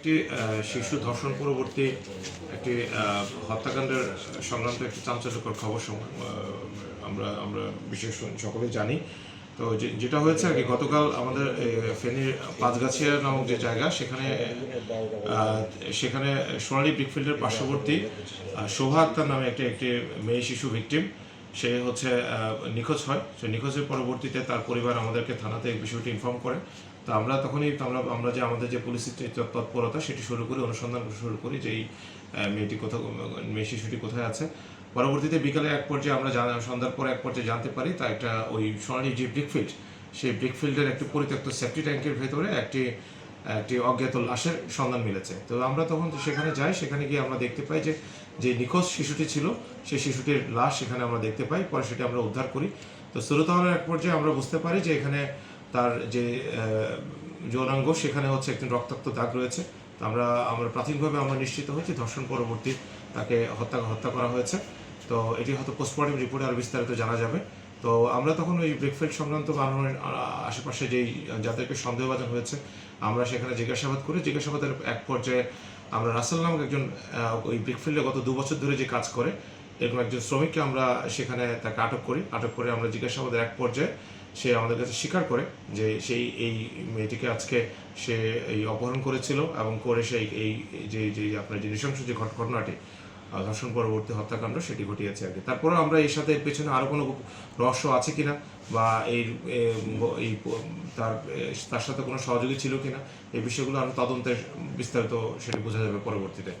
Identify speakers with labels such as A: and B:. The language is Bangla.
A: একটি শিশু ধর্ষণ পরবর্তী একটি হত্যাকাণ্ডের সংক্রান্ত একটি চাঞ্চল্যকর খবর আমরা আমরা বিশেষ সকলে জানি। তো যেটা হয়েছে আর কি, গতকাল আমাদের ফেনীর পাঁচগাছিয়া নামক যে জায়গা, সেখানে সেখানে সোনালী ব্রিকফিল্ডের পার্শ্ববর্তী শোভা আক্তার নামে একটি একটি মেয়ে শিশু ভিকটিম। সে হচ্ছে নিখোঁজ হয়। সে নিখোঁজের পরবর্তীতে তার পরিবার আমাদেরকে থানাতে এই বিষয়টি ইনফর্ম করে। তো আমরা তখনই আমরা আমরা যে আমাদের যে পুলিশের তৎপরতা, সেটি শুরু করি, অনুসন্ধান শুরু করি যে এই মেয়েটি কোথাও মেয়ে শিশুটি কোথায় আছে। পরবর্তীতে বিকালে এক পর্যায়ে আমরা সন্ধ্যার পর এক পর্যায়ে জানতে পারি, তা একটা ওই সোনালী যে ব্রিকফিল্ড সেই ব্রিকফিল্ডের একটি পরিত্যক্ত সেফটি ট্যাঙ্কের ভেতরে একটি একটি অজ্ঞাত লাশের সন্ধান মিলেছে। তো আমরা তখন সেখানে যাই, সেখানে গিয়ে আমরা দেখতে পাই যে যে নিখোঁজ শিশুটি ছিল সেই শিশুটির লাশ সেখানে আমরা দেখতে পাই, পরে সেটি আমরা উদ্ধার করি। তো সুরতহলের এক পর্যায়ে আমরা বুঝতে পারি যে এখানে তার যে যৌনাঙ্গ, সেখানে হচ্ছে একটি রক্তাক্ত দাগ রয়েছে। তো আমরা আমরা প্রাথমিকভাবে আমরা নিশ্চিত হয়েছি, ধর্ষণ পরবর্তী তাকে হত্যা হত্যা করা হয়েছে। তো এটি হয়তো পোস্টমর্টম রিপোর্টে আরও বিস্তারিত জানা যাবে। তো আমরা তখন ওই ব্রেকফিল্ড সংক্রান্ত মানুষের আশেপাশে যেই যাদেরকে সন্দেহভাজন হয়েছে, আমরা সেখানে জিজ্ঞাসাবাদ করে, জিজ্ঞাসাবাদের এক পর্যায়ে আমরা রাসেল নামক একজন ওই ব্রিকফিল্ডে গত দু বছর ধরে যে কাজ করে, এরকম একজন শ্রমিককে আমরা সেখানে তাকে আটক করি। আটক করে আমরা জিজ্ঞাসাবাদের এক পর্যায়ে সে আমাদের কাছে স্বীকার করে যে সেই, এই মেয়েটিকে আজকে সে এই অপহরণ করেছিল এবং করে সেই, এই, যে যে, আপনার যে নৃশংস যে ঘট- ঘটনাটি ধর্ষণ পরবর্তী হত্যাকাণ্ড সেটি ঘটিয়েছে আগে। তারপরেও তারপরে আমরা এর সাথে এর পেছনে আরও কোনো রহস্য আছে কিনা বা এই এই, তার তার সাথে কোনো সহযোগী ছিল কিনা, এই বিষয়গুলো আরও তদন্তের বিস্তারিত সেটি বোঝা যাবে পরবর্তীতে।